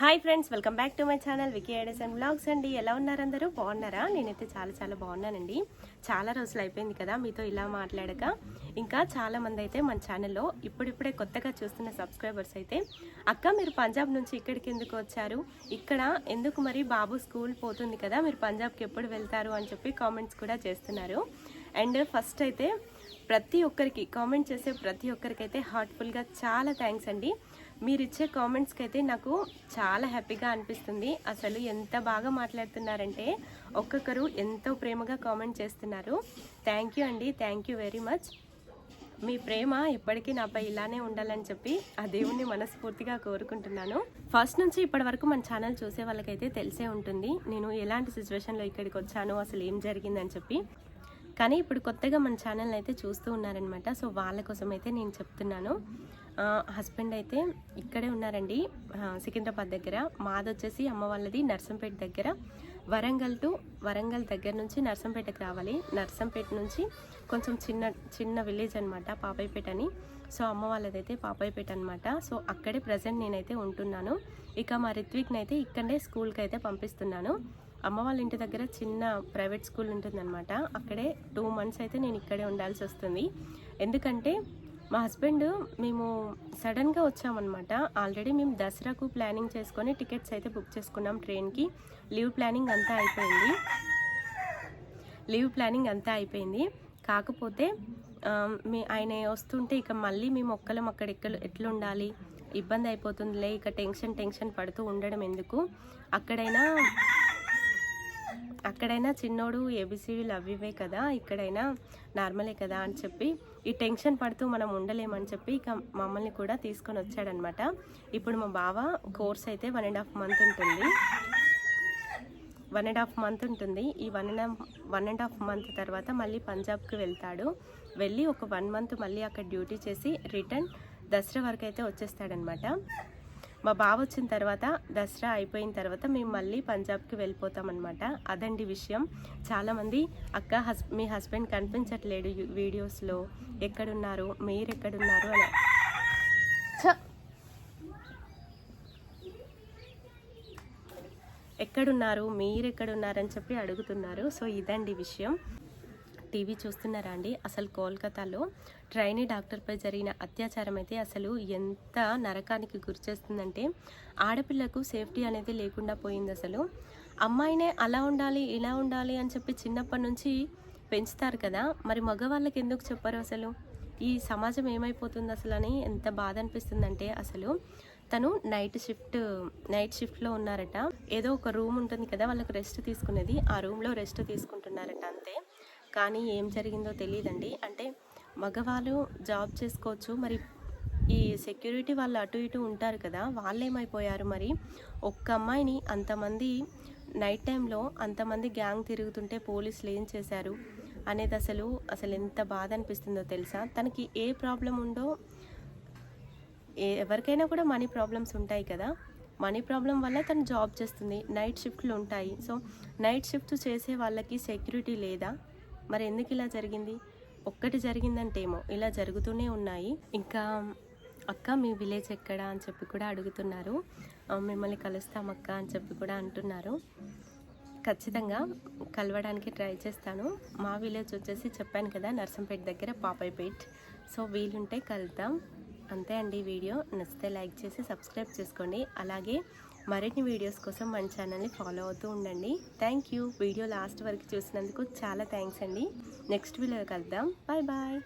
Hi friends welcome back to my channel Vicky ideas and vlogs అండి. ఎలా ఉన్నారు అందరూ? బాగున్నారా? నేనైతే చాలా చాలా బాగున్నానండి. చాలా రోజులు అయిపోయింది కదా మీతో ఇలా మాట్లాడక. ఇంకా చాలామంది అయితే మన ఛానల్లో ఇప్పుడిప్పుడే కొత్తగా చూస్తున్న సబ్స్క్రైబర్స్ అయితే అక్క మీరు పంజాబ్ నుంచి ఇక్కడికి ఎందుకు వచ్చారు? ఇక్కడ ఎందుకు మరి బాబు స్కూల్ పోతుంది కదా మీరు పంజాబ్కి ఎప్పుడు వెళ్తారు? అని చెప్పి కామెంట్స్ కూడా చేస్తున్నారు. అండ్ ఫస్ట్ అయితే ప్రతి ఒక్కరికి కామెంట్ చేసే ప్రతి ఒక్కరికైతే హార్ట్ఫుల్గా చాలా థ్యాంక్స్ అండి. మీరు ఇచ్చే కామెంట్స్కి అయితే నాకు చాలా హ్యాపీగా అనిపిస్తుంది. అసలు ఎంత బాగా మాట్లాడుతున్నారంటే ఒక్కొక్కరు ఎంతో ప్రేమగా కామెంట్ చేస్తున్నారు. థ్యాంక్ యూ అండి. Thank you very much. మీ ప్రేమ ఇప్పటికీ నాపై ఇలానే ఉండాలని చెప్పి ఆ దేవుణ్ణి మనస్ఫూర్తిగా కోరుకుంటున్నాను. ఫస్ట్ నుంచి ఇప్పటి వరకు మన ఛానల్ చూసే వాళ్ళకైతే తెలిసే ఉంటుంది. నేను ఎలాంటి సిచ్యువేషన్లో ఇక్కడికి వచ్చాను అసలు ఏం జరిగిందని చెప్పి. కానీ ఇప్పుడు కొత్తగా మన ఛానల్ అయితే చూస్తూ ఉన్నారనమాట సో వాళ్ళ కోసం అయితే నేను చెప్తున్నాను. హస్బెండ్ అయితే ఇక్కడే ఉన్నారండి. సికింద్రాబాద్ దగ్గర. మాది వచ్చేసి అమ్మ వాళ్ళది నర్సంపేట దగ్గర. వరంగల్ టు వరంగల్ దగ్గర నుంచి నర్సంపేటకి రావాలి. నర్సంపేట నుంచి కొంచెం చిన్న చిన్న విలేజ్ అనమాట పాపాయిపేట అని. సో అమ్మ వాళ్ళదైతే పాపాయిపేట అనమాట సో అక్కడే ప్రజెంట్ నేనైతే ఉంటున్నాను. ఇక మా రిత్విక్ని అయితే ఇక్కడే స్కూల్కి అయితే పంపిస్తున్నాను. అమ్మ వాళ్ళ ఇంటి దగ్గర చిన్న ప్రైవేట్ స్కూల్ ఉంటుందన్నమాట. అక్కడే టూ మంత్స్ అయితే నేను ఇక్కడే ఉండాల్సి వస్తుంది. ఎందుకంటే మా హస్బెండ్ మేము సడన్గా వచ్చామన్నమాట. ఆల్రెడీ మేము దసరాకు ప్లానింగ్ చేసుకొని టికెట్స్ అయితే బుక్ చేసుకున్నాం ట్రైన్కి. లీవ్ ప్లానింగ్ అంతా అయిపోయింది. లీవ్ ప్లానింగ్ అంతా అయిపోయింది. కాకపోతే మీ ఆయన వస్తుంటే ఇక మళ్ళీ మేము ఒక్కలం అక్కడ ఎక్కడ ఎట్లా ఉండాలి? ఇబ్బంది అయిపోతుందిలే ఇక టెన్షన్ టెన్షన్ పడుతూ ఉండడం ఎందుకు? అక్కడైనా అక్కడైనా చిన్నోడు ఏబిసిడీలు అవివే కదా ఇక్కడైనా నార్మలే కదా అని చెప్పి ఈ టెన్షన్ పడుతూ మనం ఉండలేమని చెప్పి ఇక మమ్మల్ని కూడా తీసుకొని వచ్చాడనమాట. ఇప్పుడు మా బావ కోర్స్ అయితే వన్ అండ్ హాఫ్ మంత్ ఉంటుంది. వన్ అండ్ హాఫ్ మంత్ ఉంటుంది. ఈ one and one and half month తర్వాత మళ్ళీ పంజాబ్కి వెళ్తాడు. వెళ్ళి ఒక వన్ మంత్ మళ్ళీ అక్కడ డ్యూటీ చేసి రిటర్న్ దసరా వరకు అయితే వచ్చేస్తాడనమాట. మా బావ వచ్చిన తర్వాత దసరా అయిపోయిన తర్వాత మేము మళ్ళీ పంజాబ్కి వెళ్ళిపోతామన్నమాట. అదండి విషయం. చాలామంది అక్క హస్ మీ హస్బెండ్ కనిపించట్లేడు వీడియోస్లో. ఎక్కడున్నారు? మీరు ఎక్కడున్నారు అని ఎక్కడున్నారు? మీరు ఎక్కడున్నారని చెప్పి అడుగుతున్నారు. సో ఇదండి విషయం. టీవీ చూస్తున్నారా అండి? అసలు కోల్కతాలో ట్రైనీ డాక్టర్పై జరిగిన అత్యాచారం అయితే అసలు ఎంత నరకానికి గురిచేస్తుందంటే ఆడపిల్లకు సేఫ్టీ అనేది లేకుండా పోయింది అసలు. అమ్మాయినే అలా ఉండాలి ఇలా ఉండాలి అని చెప్పి చిన్నప్పటి నుంచి పెంచుతారు కదా మరి మగవాళ్ళకి ఎందుకు చెప్పరు అసలు? ఈ సమాజం ఏమైపోతుంది అసలు అని ఎంత బాధ అనిపిస్తుందంటే అసలు తను నైట్ షిఫ్ట్ నైట్ షిఫ్ట్లో ఉన్నారట. ఏదో ఒక రూమ్ ఉంటుంది కదా వాళ్ళకి రెస్ట్ తీసుకునేది. ఆ రూమ్లో రెస్ట్ తీసుకుంటున్నారట. కానీ ఏం జరిగిందో తెలియదండి అంటే మగవాళ్ళు జాబ్ చేసుకోవచ్చు. మరి ఈ సెక్యూరిటీ వాళ్ళు అటు ఇటు ఉంటారు కదా వాళ్ళు ఏమైపోయారు మరి? ఒక్క అమ్మాయిని అంతమంది నైట్ టైంలో అంతమంది గ్యాంగ్ తిరుగుతుంటే పోలీసులు ఏం చేశారు అనేది అసలు అసలు ఎంత బాధ అనిపిస్తుందో తెలుసా? తనకి ఏ ప్రాబ్లం ఉందో ఏ- ఎవరికైనా కూడా మనీ ప్రాబ్లమ్స్ ఉంటాయి కదా. మనీ ప్రాబ్లం వల్ల తను జాబ్ చేస్తుంది. నైట్ షిఫ్ట్లు ఉంటాయి. సో నైట్ షిఫ్ట్ చేసే వాళ్ళకి సెక్యూరిటీ లేదా? మరి ఎందుకు ఇలా జరిగింది? ఒక్కటి జరిగిందంటేమో ఇలా జరుగుతూనే ఉన్నాయి. ఇంకా అక్క మీ విలేజ్ ఎక్కడ అని చెప్పి కూడా అడుగుతున్నారు. మిమ్మల్ని కలుస్తాం అక్క అని చెప్పి కూడా అంటున్నారు. ఖచ్చితంగా కలవడానికి ట్రై చేస్తాను. మా విలేజ్ వచ్చేసి చెప్పాను కదా నర్సంపేట దగ్గర పాపాయిపేట్ సో వీలుంటే కలుద్దాం. అంతే అండి వీడియో. నచ్చితే లైక్ చేసి సబ్స్క్రైబ్ చేసుకోండి. అలాగే మరిన్ని వీడియోస్ కోసం మన ఛానల్ని ఫాలో అవుతూ ఉండండి. థ్యాంక్ యూ వీడియో లాస్ట్ వరకు చూసినందుకు చాలా థ్యాంక్స్ అండి. నెక్స్ట్ వీడియో కలుద్దాం. Bye bye